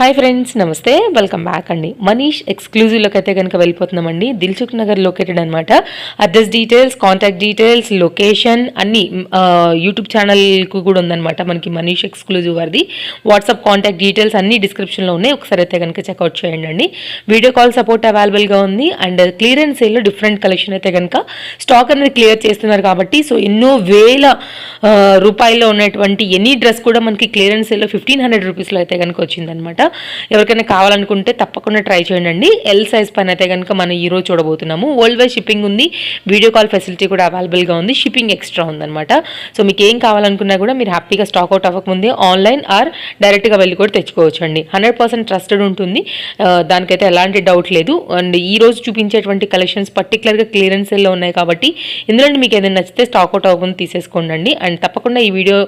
Hi friends నమస్తే. Welcome back అండి. మనీష్ ఎక్స్క్లూజివ్లోకి అయితే కనుక వెళ్ళిపోతున్నామండి. దిల్చుక్ నగర్ లొకేటెడ్ అనమాట address details contact details location అన్నీ యూట్యూబ్ ఛానల్కు కూడా ఉందన్నమాట మనకి మనీష్ ఎక్స్క్లూజివ్ వారిది. వాట్సాప్ కాంటాక్ట్ డీటెయిల్స్ అన్నీ డిస్క్రిప్షన్లో ఉన్నాయి. ఒకసారి అయితే కనుక చెక్అవుట్ చేయండి వీడియో కాల్ సపోర్ట్ అవైలబుల్గా ఉంది. అండ్ క్లియరెన్స్ సేల్లో డిఫరెంట్ కలెక్షన్ అయితే కనుక స్టాక్ అనేది క్లియర్ చేస్తున్నారు కాబట్టి సో ఎన్నో వేల రూపాయల్లో ఉన్నటువంటి ఎనీ డ్రెస్ కూడా మనకి క్లియరెన్స్ సేల్లో ఫిఫ్టీన్ హండ్రెడ్ రూపీస్లో అయితే కనుక వచ్చిందనమాట ఎవరికైనా కావాలనుకుంటే తప్పకుండా ట్రై చేయండి. ఎల్ సైజ్ పైన అయితే కనుక మనం ఈరోజు చూడబోతున్నాము. వరల్డ్ వైడ్ షిప్పింగ్ ఉంది. వీడియో కాల్ ఫెసిలిటీ కూడా అవైలబుల్గా ఉంది. షిప్పింగ్ ఎక్స్ట్రా ఉందన్నమాట. సో మీకు ఏం కావాలనుకున్నా కూడా మీరు హ్యాపీగా స్టాక్ అవుట్ అవ్వకముందే ఆన్లైన్ ఆర్ డైరెక్ట్గా వెళ్ళి కూడా తెచ్చుకోవచ్చు అండి హండ్రెడ్ పర్సెంట్ ట్రస్టెడ్ ఉంటుంది దానికైతే ఎలాంటి డౌట్ లేదు. అండ్ ఈ రోజు చూపించేటువంటి కలెక్షన్స్ పర్టికులర్గా క్లియరెన్స్లో ఉన్నాయి కాబట్టి ఇందులో మీకు ఏదైనా నచ్చితే స్టాక్ అవుట్ అవ్వకుండా తీసేసుకోండి అండ్ తప్పకుండా ఈ వీడియో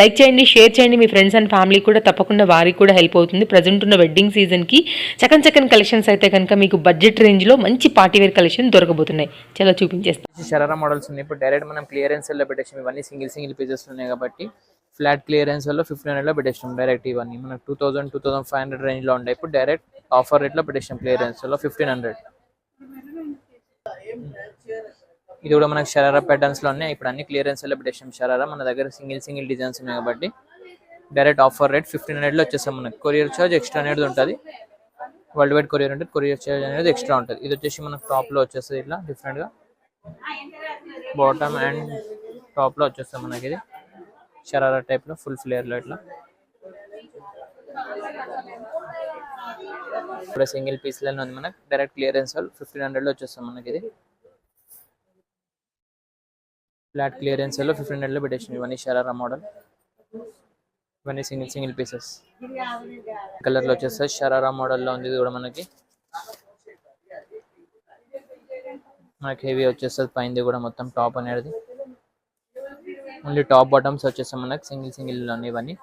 లైక్ చేయండి షేర్ చేయండి. మీ ఫ్రెండ్స్ అండ్ ఫ్యామిలీ కూడా తప్పకుండా వారికి కూడా హెల్ప్ అవుతుంది. ప్రజెంట్ ఉన్న వెడ్డింగ్ సీజన్కి చకన్ చకన్ కలెక్షన్స్ అయితే కనుక మీకు బడ్జెట్ రేంజ్లో మంచి పార్టీవేర్ కలెక్షన్ దొరకబోతున్నాయి. చాలా చూపించేస్తాను శరారా షరారా మోడల్స్ ఉన్నాయి. ఇప్పుడు డైరెక్ట్ మనం క్లియరెన్స్లో పెట్టేసాం. ఇవన్నీ సింగిల్ సింగిల్ పీసెస్ ఉన్నాయి కాబట్టి ఫ్లాట్ క్లియరెన్స్లో ఫిఫ్టీన్ హండ్రెడ్లో పెట్టేసాం డైరెక్ట్ ఇవన్నీ. మనకు two thousand two thousand five hundred రేంజ్లో ఇప్పుడు డైరెక్ట్ ఆఫర్ రేట్లో పెట్టేసాం క్లియరెన్స్లో ఫిఫ్టీన్ హండ్రెడ్ ఇది కూడా మనకు షరారా ప్యాటర్న్స్లో ఉన్నాయి. ఇప్పుడు అన్ని క్లియరెన్స్లో పెట్టేసాం. షరారా మన దగ్గర సింగిల్ సింగిల్ డిజైన్స్ ఉన్నాయి కాబట్టి డైరెక్ట్ ఆఫర్ రేట్ ఫిఫ్టీన్ హండ్రెడ్లో వచ్చేస్తాం మనకి. కొరియర్ ఛార్జ్ ఎక్స్ట్రా అనేది ఉంటుంది. వరల్డ్ వైడ్ కొరియర్ అంటే కొరియర్ ఛార్జ్ అనేది ఎక్స్ట్రా ఉంటుంది. ఇది వచ్చేసి మనకు టాప్లో వచ్చేస్తుంది ఇట్లా డిఫరెంట్గా బాటమ్ అండ్ టాప్లో లో మనకి ఇది. షరారా టైప్లో ఫుల్ ఫ్లేయర్లో ఇట్లా. ఇప్పుడు సింగిల్ పీస్లోనే ఉంది మనకి. డైరెక్ట్ క్లియరెన్స్ ఫిఫ్టీన్ హండ్రెడ్లో మనకి ఇది. ఫ్లాట్ క్లియరెన్స్లో ఫిఫ్టీన్ హండ్రెడ్లో పెట్టేసింది ఇవన్నీ షరారా మోడల్. ఇవన్నీ సింగిల్ సింగిల్ పీసెస్ కలర్లో వచ్చేస్తుంది షరారా మోడల్లో ఉంది ఇది కూడా మనకి. మనకి హెవీ వచ్చేస్తుంది పైనది కూడా మొత్తం టాప్ అనేది. ఓన్లీ టాప్ బాటమ్స్ వచ్చేస్తాయి మనకి సింగిల్ సింగిల్లోని ఇవన్నీ.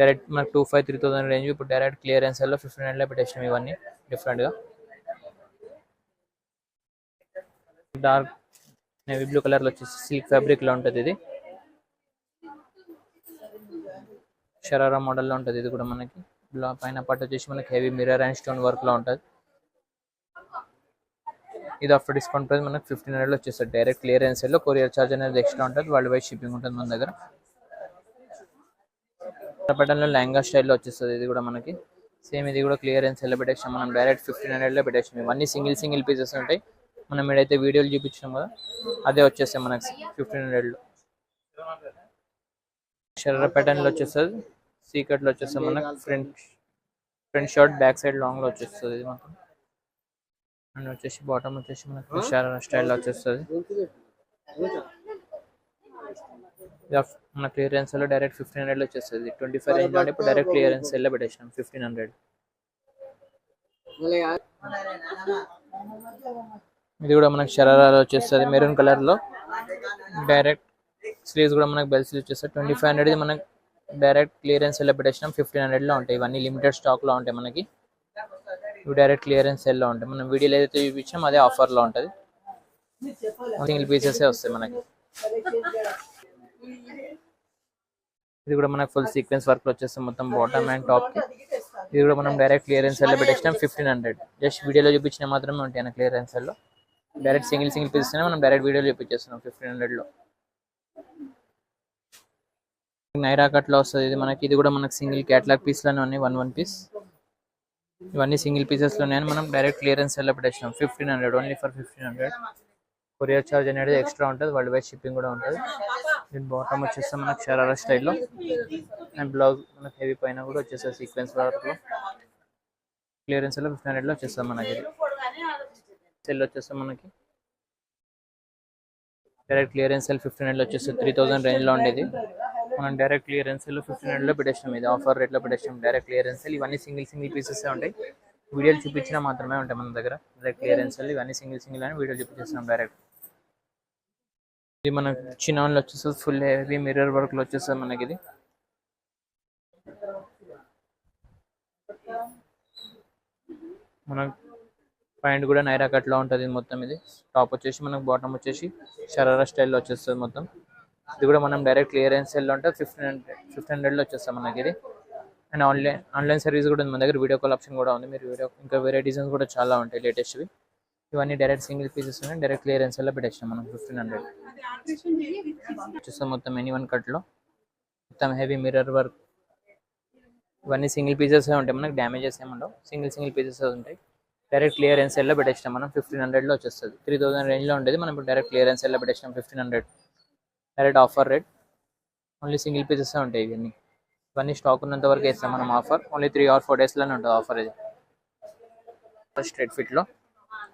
డైరెక్ట్ మనకి two five three thousand range ఇప్పుడు డైరెక్ట్ క్లియరెన్స్లో ఫిఫ్టీన్ హండ్రెడ్ పెట్టేసినాం ఇవన్నీ డిఫరెంట్గా. డార్క్ నేవీ బ్లూ కలర్లో వచ్చేసి సిల్క్ ఫ్యాబ్రిక్లో ఉంటుంది ఇది. షరారా మోడల్లో ఉంటుంది. ఇది కూడా మనకి పైన పట్టు వచ్చేసి మనకి హెవీ మిర్రర్ అండ్ స్టోన్ వర్క్లో ఉంటుంది. ఇది ఆఫ్టర్ డిస్కౌంట్ ప్రైస్ మనకి ఫిఫ్టీన్ హండ్రెడ్లో వచ్చేస్తుంది. డైరెక్ట్ క్లియరెన్స్లో కొరియర్ ఛార్జ్ అనేది ఎక్స్ట్రా ఉంటుంది. వరల్డ్ వైడ్ షిప్పింగ్ ఉంటుంది మన దగ్గర. పట్టణంలో లెంగా లెహంగా స్టైల్లో వచ్చేస్తుంది. ఇది కూడా మనకి సేమ్ ఇది కూడా క్లియరెన్స్ ఎలా పెట్టేసాం మనం డైరెక్ట్ ఫిఫ్టీన్ హండ్రెడ్లో పెట్టేసాం ఇవన్నీ సింగిల్ సింగిల్ పీసెస్ ఉంటాయి. మనం ఏడైతే వీడియోలు చూపించాం కదా అదే వచ్చేస్తాయి మనకి ఫిఫ్టీన్ హండ్రెడ్లో. షర్ర ప్యాటర్న్లో వచ్చేస్తుంది. సీక్రెట్లో వచ్చేస్తుంది మనకి front front short back side లాంగ్లో వచ్చేస్తుంది ఇది మొత్తం అండ్ వచ్చేసి బాటమ్ వచ్చేసి మనకి స్టైల్లో వచ్చేస్తుంది. మన క్లియరెన్స్లో డైరెక్ట్ ఫిఫ్టీన్ హండ్రెడ్లో వచ్చేస్తుంది. ట్వంటీ ఫైవ్ రేంజ్ ఉంటే ఇప్పుడు డైరెక్ట్ క్లియరెన్స్లో పెట్టేసినాం ఫిఫ్టీన్ హండ్రెడ్ ఇది కూడా మనకి షరారాలో వచ్చేస్తుంది మెరూన్ కలర్లో. డైరెక్ట్ స్లీవ్స్ కూడా మనకి బెల్ స్లీవ్స్ వచ్చేస్తాయి ట్వంటీ ఫైవ్ హండ్రెడ్ మనకి డైరెక్ట్ క్లియరెన్స్లో పెట్టేసినాం ఫిఫ్టీన్ హండ్రెడ్లో ఉంటాయి. ఇవన్నీ లిమిటెడ్ స్టాక్లో ఉంటాయి మనకి. ఇవి డైరెక్ట్ క్లియరెన్స్ సెల్లో ఉంటాయి. మనం వీడియోలో ఏదైతే చూపించాం అదే ఆఫర్లో ఉంటుంది. సింగిల్ పీసెస్ వస్తాయి మనకి. ఇది కూడా మనకి ఫుల్ సీక్వెన్స్ వర్క్లో వచ్చేస్తుంది మొత్తం బాటమ్ అండ్ టాప్కి. ఇది కూడా మనం డైరెక్ట్ క్లియరెన్స్ సెల్ పెట్టేసినాం ఫిఫ్టీన్ హండ్రెడ్ జస్ట్ వీడియోలో చూపించిన మాత్రమే ఉంటాయి క్లియరెన్స్ సెల్లో డైరెక్ట్ సింగిల్ సింగిల్ పీసెస్ మనం డైరెక్ట్ వీడియోలో చూపించేస్తున్నాం ఫిఫ్టీన్ హండ్రెడ్లో. నైరా కట్లో వస్తుంది. ఇది మనకి ఇది కూడా మనకి సింగిల్ క్యాటలాగ్ పీస్లోనే ఉన్నాయి. వన్ వన్ పీస్ ఇవన్నీ సింగిల్ పీసెస్లోనే మనం డైరెక్ట్ క్లియరెన్స్ సెల్లో పెట్టేసినాం fifteen hundred only for fifteen hundred courier charge అనేది ఎక్స్ట్రా ఉంటుంది. వరల్డ్ వైడ్ షిప్పింగ్ కూడా ఉంటుంది. దీని బాటమ్ వచ్చేస్తే మనకి షరారా స్టైల్లో అండ్ బ్లౌజ్ మనకి హెవీ పైన కూడా వచ్చేస్తుంది సీక్వెన్స్ వర్క్లో క్లియరెన్స్లో ఫిఫ్టీన్ హండ్రెడ్లో వచ్చేస్తాం మనకి సెల్ వచ్చేస్తే మనకి direct clearance sale fifteen hundred వచ్చేస్తే త్రీ థౌసండ్ రేంజ్లో ఉండేది. మనం డైరెక్ట్ క్లియరెన్స్ ఫిఫ్టీన్ హండ్రెడ్లో పెట్టేసాం ఇది ఆఫర్ రేట్లో పెట్టేసాం డైరెక్ట్ క్లియరెన్స్ ఇవన్నీ సింగిల్ సింగిల్ పీసెస్ ఉంటాయి. వీడియోలు చూపించినా మాత్రమే ఉంటాయి మన దగ్గర. డైరెక్ట్ క్లియరెన్స్ ఇవన్నీ సింగిల్ సింగిల్ అని వీడియో చూపించేస్తున్నాం డైరెక్ట్ ఇది మనకి చిన్న వచ్చేస్తుంది ఫుల్ హెవీ మిర్రర్ వర్క్లో వచ్చేస్తుంది మనకి ఇది మనకు ప్యాంట్ కూడా నైరా కట్లో ఉంటుంది మొత్తం ఇది. టాప్ వచ్చేసి మనకు బాటమ్ వచ్చేసి షరారా స్టైల్లో వచ్చేస్తుంది మొత్తం. ఇది కూడా మనం డైరెక్ట్ క్లియరెన్స్ సెల్ ఉంటే ఫిఫ్టీన్ హండ్రెడ్ ఫిఫ్టీన్ హండ్రెడ్లో వచ్చేస్తాం మనకి ఇది. అండ్ ఆన్లైన్ ఆన్లైన్ సర్వీస్ కూడా ఉంది మన దగ్గర వీడియో కాల్ ఆప్షన్ కూడా ఉంది. మీరు వీడియో ఇంకా వేరే డిజైన్స్ కూడా చాలా ఉంటాయి లేటెస్ట్వి ఇవన్నీ డైరెక్ట్ సింగిల్ పీసెస్ ఉన్నాయి డైరెక్ట్ క్లియరెన్స్లో పెట్టేసినాం మనం ఫిఫ్టీన్ హండ్రెడ్ చూస్తాం మొత్తం ఎనీ వన్ కట్లో మొత్తం హెవీ మిర్రర్ వర్క్ ఇవన్నీ సింగిల్ పీసెస్ ఉంటాయి మనకు డ్యామేజెస్ ఏముండవు సింగిల్ సింగిల్ పీసెస్ ఉంటాయి. డైరెక్ట్ క్లియరెన్స్ ఎల్లో పెట్టేసినాం మనం ఫిఫ్టీన్ హండ్రెడ్లో వచ్చేస్తుంది. త్రీ థౌసండ్ రేంజ్లో ఉండేది మనం ఇప్పుడు డైరెక్ట్ క్లియరెన్స్ ఎల్లో పెట్టేసినాం fifteen hundred direct offer rate only single pieces ఉంటాయి ఇవన్నీ. ఇవన్నీ స్టాక్ ఉన్నంత వరకు వేస్తాం మనం offer only three or four డేస్లోనే ఉంటుంది ఆఫర్ ఇది. స్ట్రేట్ ఫిట్లో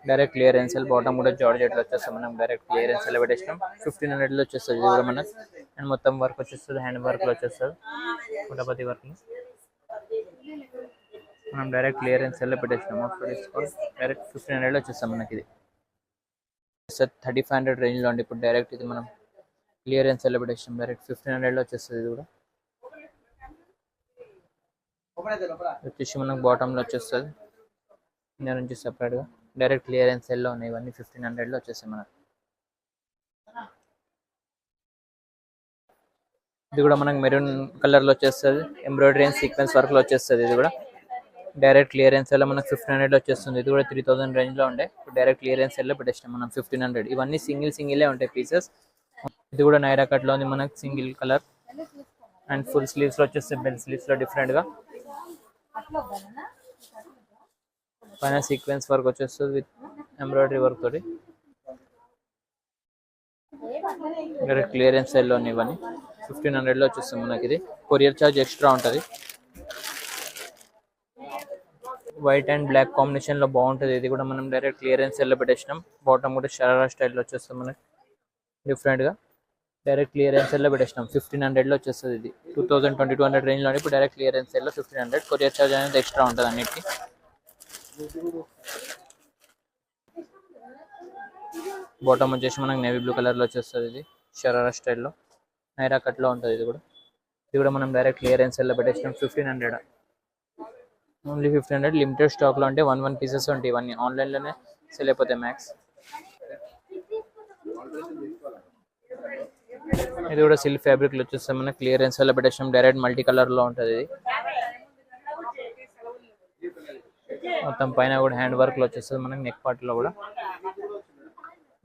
డైరెక్ట్ క్లియరెన్స్ బాటమ్ కూడా జార్జెట్లో వచ్చేస్తాం మనం. డైరెక్ట్ క్లియరెన్స్ ఎల్ పెట్టేసినాం ఫిఫ్టీన్ హండ్రెడ్లో వచ్చేస్తుంది ఇది కూడా మనకు. అండ్ మొత్తం వర్క్ వచ్చేస్తుంది హ్యాండ్ వర్క్లో వచ్చేస్తుంది. కుటపతి వర్క్ మనం డైరెక్ట్ క్లియరెన్స్ ఎల్లో పెట్టేసినాం. ఆఫర్ డిస్కౌంట్ డైరెక్ట్ ఫిఫ్టీన్ హండ్రెడ్లో వచ్చేస్తాం మనకి ఇది. సార్ థర్టీ ఫైవ్ హండ్రెడ్ రేంజ్లో అండి ఇప్పుడు డైరెక్ట్ ఇది మనం clearance and celebration direct fifteen హండ్రెడ్లో వచ్చేస్తుంది ఇది కూడా. వచ్చేసి మనకు బాటంలో వచ్చేస్తుంది. దాని నుంచి సపరేట్గా డైరెక్ట్ క్లియరెన్స్ సెల్లో ఉన్నాయి ఇవన్నీ ఫిఫ్టీన్ హండ్రెడ్లో వచ్చేసాయి మనకు. ఇది కూడా మనకు మెరూన్ కలర్లో వచ్చేస్తుంది. ఎంబ్రాయిడరీ అండ్ సీక్వెన్స్ వర్క్లో వచ్చేస్తుంది ఇది కూడా. డైరెక్ట్ క్లియరెన్స్ ఎల్లో మనకు ఫిఫ్టీన్ హండ్రెడ్ వచ్చేస్తుంది. ఇది కూడా త్రీ థౌసండ్ రేంజ్లో ఉండే. డైరెక్ట్ క్లియరెన్స్ సెల్లో పెట్టేసినాం మనం ఫిఫ్టీన్ హండ్రెడ్ ఇవన్నీ సింగిల్ సింగిలే ఉంటాయి పీసెస్ ఇది కూడా నైరా కట్లో ఉంది మనకు సింగిల్ కలర్. అండ్ ఫుల్ స్లీవ్స్లో వచ్చేస్తే బెల్ డిఫరెంట్గా. పైన సీక్వెన్స్ వర్క్ వచ్చేస్తుంది విత్ ఎంబ్రాయిడరీ వర్క్ తోటి. క్లియరెన్స్ క్లియరెన్స్ ఎల్లో ఇవన్నీ ఫిఫ్టీన్ హండ్రెడ్లో వచ్చేస్తుంది మనకి ఇది. కొరియర్ ఛార్జ్ ఎక్స్ట్రా ఉంటుంది. వైట్ అండ్ బ్లాక్ కాంబినేషన్లో బాగుంటుంది. ఇది కూడా మనం డైరెక్ట్ క్లియరెన్స్ సెల్లో పెట్టేసినాం. బాటమ్ కూడా షరారా స్టైల్లో వచ్చేస్తుంది మనకి. డిఫరెంట్గా డైరెక్ట్ క్లియరెన్స్ ఎల్లో పెట్టేసినాం. ఫిఫ్టీన్ హండ్రెడ్లో వచ్చేస్తుంది ఇది. Two thousand twenty two hundred రేంజ్లో ఇప్పుడు డైరెక్ట్ క్లియరెన్స్ ఎల్లో ఫిఫ్టీన్ హండ్రెడ్. కొరియర్ ఛార్జ్ అనేది ఎక్స్ట్రా ఉంటుంది అన్నిటికి. బాటమ్ వచ్చేసి మనకి నేవీ బ్లూ కలర్లో వచ్చేస్తుంది ఇది. షరారా స్టైల్లో. నైరా కట్లో ఉంటుంది ఇది కూడా. ఇది కూడా మనం డైరెక్ట్ క్లియరెన్స్ ఎల్లో పెట్టేసినాం. Fifteen hundred. Only fifteen hundred. Limited స్టాక్లో అంటే వన్ వన్ పీసెస్ ఉంటాయి ఇవన్నీ. ఆన్లైన్లోనే సెల్ అయిపోతాయి మ్యాక్స్. ఇది కూడా సిల్క్ ఫ్యాబ్రిక్లో వచ్చేస్తే మన క్లియరెన్స్ వల్ల పెట్టేసాం డైరెక్ట్ మల్టీ కలర్లో ఉంటుంది ఇది. మొత్తం పైన కూడా హ్యాండ్ వర్క్లో వచ్చేస్తుంది మనకి నెక్ పార్ట్లో కూడా.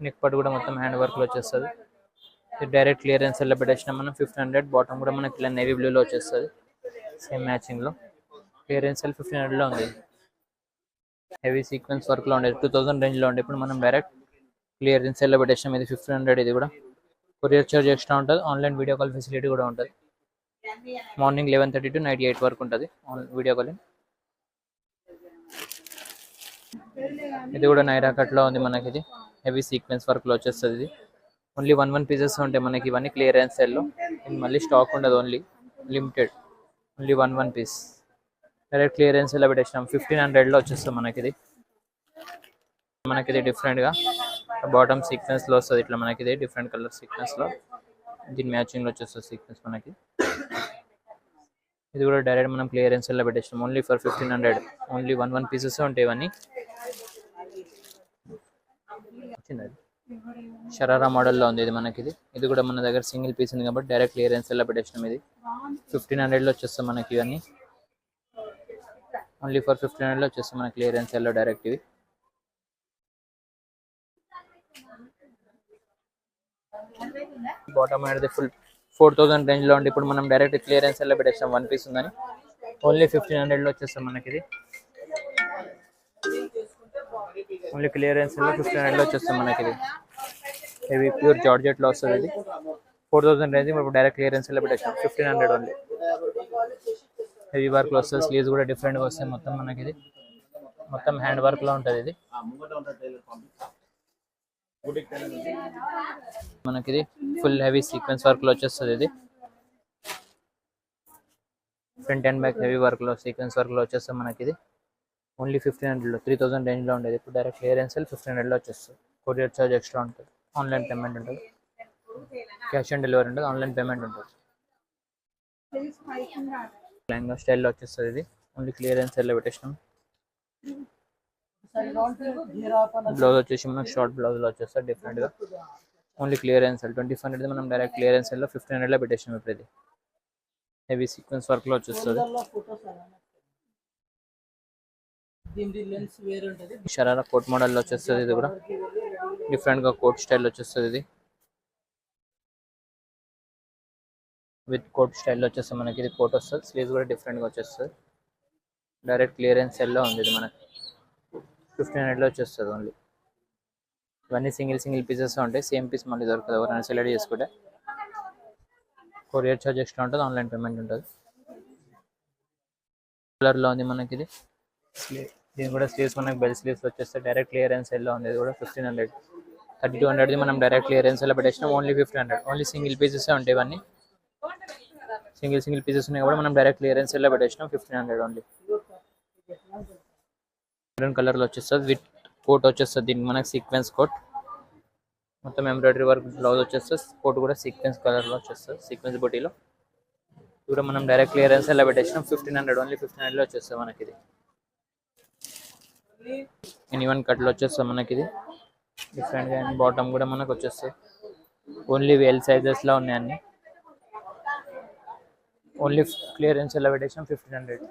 నెక్ పార్ట్ కూడా మొత్తం హ్యాండ్ వర్క్లో వచ్చేస్తుంది. ఇది డైరెక్ట్ క్లియరెన్స్ వల్ల పెట్టేసిన మనం ఫిఫ్టీన్ హండ్రెడ్ బాటమ్ కూడా మనకి ఇలా నేవీ బ్లూలో వచ్చేస్తుంది. సేమ్ మ్యాచింగ్లో. క్లియరెన్స్ సెల్ ఫిఫ్టీన్ హండ్రెడ్లో ఉంది. హెవీ సీక్వెన్స్ వర్క్లో ఉండేది. టూ థౌసండ్ రేంజ్లో ఉండే ఇప్పుడు మనం డైరెక్ట్ క్లియరెన్స్ సెల్లో పెట్టేసాం ఇది ఫిఫ్టీన్ హండ్రెడ్ ఇది కూడా. కొరియర్ చార్జ్ ఎక్స్ట్రా ఉంటుంది. ఆన్లైన్ వీడియో కాల్ ఫెసిలిటీ కూడా ఉంటుంది. Morning eleven thirty to night eight వరకు ఉంటుంది వీడియో కాలింగ్ ఇది కూడా నైరా కట్లో ఉంది మనకి ఇది. హెవీ సీక్వెన్స్ వర్క్లో వచ్చేస్తుంది ఇది. ఓన్లీ వన్ వన్ పీసెస్ ఉంటాయి మనకి ఇవన్నీ క్లియరెన్స్ సెల్లో ఇది మళ్ళీ స్టాక్ ఉండదు only limited only one one piece direct clearance ఎలా పెట్టేసినాం? ఫిఫ్టీన్ హండ్రెడ్లో వచ్చేస్తుంది మనకి ఇది. మనకి ఇది డిఫరెంట్గా బాటమ్ సీక్వెన్స్లో వస్తుంది. ఇట్లా మనకి ఇది డిఫరెంట్ కలర్ సీక్వెన్స్లో దీని మ్యాచింగ్లో వచ్చేస్తుంది సీక్వెన్స్ మనకి. ఇది కూడా డైరెక్ట్ మనం క్లియరెన్స్లో పెట్టేసినాం only for fifteen hundred only one one pieces ఉంటాయి ఇవన్నీ. వచ్చింది షరారా మోడల్లో ఉంది ఇది మనకి ఇది ఇది కూడా మన దగ్గర సింగిల్ పీస్ ఉంది కాబట్టి డైరెక్ట్ క్లియరెన్స్ ఎలా పెట్టేసినాం ఇది. ఫిఫ్టీన్ హండ్రెడ్లో వచ్చేస్తాం మనకి ఇవన్నీ. ఓన్లీ ఫర్ ఫిఫ్టీన్ హండ్రెడ్లో వచ్చేస్తాం మన క్లియరెన్స్ ఎలా డైరెక్ట్ ఇవి. బాటమ్ అనేది ఫుల్ ఫోర్ థౌసండ్ రేంజ్లో ఉండి ఇప్పుడు మనం డైరెక్ట్ క్లియరెన్స్ ఎలా పెట్టేస్తాం. వన్ పీస్ ఉందని. ఓన్లీ ఫిఫ్టీన్ హండ్రెడ్లో వచ్చేస్తాం మనకి ఇది ఓన్లీ క్లియరెన్స్లో ఫిఫ్టీన్ హండ్రెడ్లో వచ్చేస్తాం మనకి ఇది ఇవి ప్యూర్ జార్జెట్లో వస్తుంది ఇది. ఫోర్ థౌసండ్ రేంజ్ ఇప్పుడు డైరెక్ట్ క్లియరెన్స్ ఎలా పెట్టేస్తాం. ఫిఫ్టీన్ హండ్రెడ్ ఓన్లీ హెవీ వర్క్లో వస్తుంది. స్లీవ్స్ కూడా డిఫరెంట్గా వస్తాయి మొత్తం మనకి ఇది మొత్తం హ్యాండ్ వర్క్లో ఉంటుంది ఇది. మనకి ఇది ఫుల్ హెవీ సీక్వెన్స్ వర్క్లో వచ్చేస్తుంది ఇది. ఫ్రంట్ అండ్ బ్యాక్ హెవీ వర్క్లో సీక్వెన్స్ వర్క్లో వచ్చేస్తుంది మనకి ఇది ఓన్లీ ఫిఫ్టీన్ హండ్రెడ్లో త్రీ థౌసండ్ రేంజ్లో ఉండేది. ఇప్పుడు డైరెక్ట్ క్లియరెన్స్ ఫిఫ్టీన్ హండ్రెడ్లో వచ్చేస్తుంది. కొరియర్ చార్జ్ ఎక్స్ట్రా ఉంటుంది. ఆన్లైన్ పేమెంట్ ఉంటుంది. క్యాష్ ఆన్ డెలివరీ ఉంటుంది. ఆన్లైన్ పేమెంట్ ఉంటుంది. లెహంగా స్టైల్లో వచ్చేస్తుంది ఇది. ఓన్లీ క్లియరెన్స్ ఎల్లో పెట్టేసినాం. బ్లౌజ్ వచ్చేసి మనకు షార్ట్ బ్లౌజ్లో వచ్చేస్తుంది డిఫరెంట్గా. Only clearance twenty five hundred మనం డైరెక్ట్ క్లియరెన్స్లో ఫిఫ్టీన్ హండ్రెడ్లో పెట్టేసినాం ఇప్పుడు ఇది హెవీ సీక్వెన్స్ వర్క్లో వచ్చేస్తుంది. దీని లెన్స్ వేరే ఉంటుంది. షరారా కోట్ మోడల్లో వచ్చేస్తుంది ఇది కూడా. డిఫరెంట్గా కోట్ స్టైల్ వచ్చేస్తుంది ఇది. విత్ కోట్ స్టైల్ వచ్చేస్తుంది మనకి ఇది కోట్ వస్తుంది. స్లీవ్స్ కూడా డిఫరెంట్గా వచ్చేస్తుంది. డైరెక్ట్ క్లియరెన్స్ సెల్లో ఉంది ఇది మనకి. ఫిఫ్టీన్ హండ్రెడ్లో వచ్చేస్తుంది ఓన్లీ ఇవన్నీ సింగిల్ సింగిల్ పీసెస్ ఉంటాయి. సేమ్ పీస్ మళ్ళీ దొరకదు ఎవరైనా సెలెక్ట్ చేసుకుంటే కొరియర్ ఛార్జ్ ఎక్స్ట్రా ఉంటుంది. ఆన్లైన్ పేమెంట్ ఉంటుంది. కలర్లో ఉంది మనకి ఇది. స్లీవ్ దీని కూడా స్లీవ్స్ మనకి బెల్ స్లీవ్స్ వచ్చేస్తే డైరెక్ట్ క్లియరెన్స్ ఎల్లో ఉంది ఇది కూడా fifteen hundred thirty two hundred మనం డైరెక్ట్ క్లియరెన్స్ ఎలా పెట్టేసినాం. Only fifteen hundred only single pieces ఉంటాయి ఇవన్నీ. సింగిల్ సింగిల్ పీసెస్ ఉన్నాయి కూడా మనం డైరెక్ట్ క్లియరెన్స్ ఎలా పెట్టేసినాం. ఫిఫ్టీన్ హండ్రెడ్ ఓన్లీ మెరూన్ కలర్లో వచ్చేస్తుంది. విత్ కోట్ వచ్చేస్తుంది దీనికి మనకి సీక్వెన్స్ కోట్ మొత్తం ఎంబ్రాయిడరీ వర్క్ బ్లౌజ్ వచ్చేస్తుంది. కోట్ కూడా సీక్వెన్స్ కలర్లో వచ్చేస్తుంది. సీక్వెన్స్ బొటీలో ఇది కూడా మనం డైరెక్ట్ క్లియరెన్స్ ఎలా పెట్టేసినాం? ఫిఫ్టీన్ హండ్రెడ్ ఓన్లీ ఫిఫ్టీన్ హండ్రెడ్లో వచ్చేస్తుంది మనకి ఇది ఎనీవన్ కట్లో వచ్చేస్తుంది మనకి ఇది డిఫరెంట్గా బాటమ్ కూడా మనకు వచ్చేస్తుంది. ఓన్లీ వేల్ సైజెస్లో ఉన్నాయి అన్ని. ఓన్లీ క్లియరెన్స్ ఎలా పెట్టేసాం ఫిఫ్టీన్ హండ్రెడ్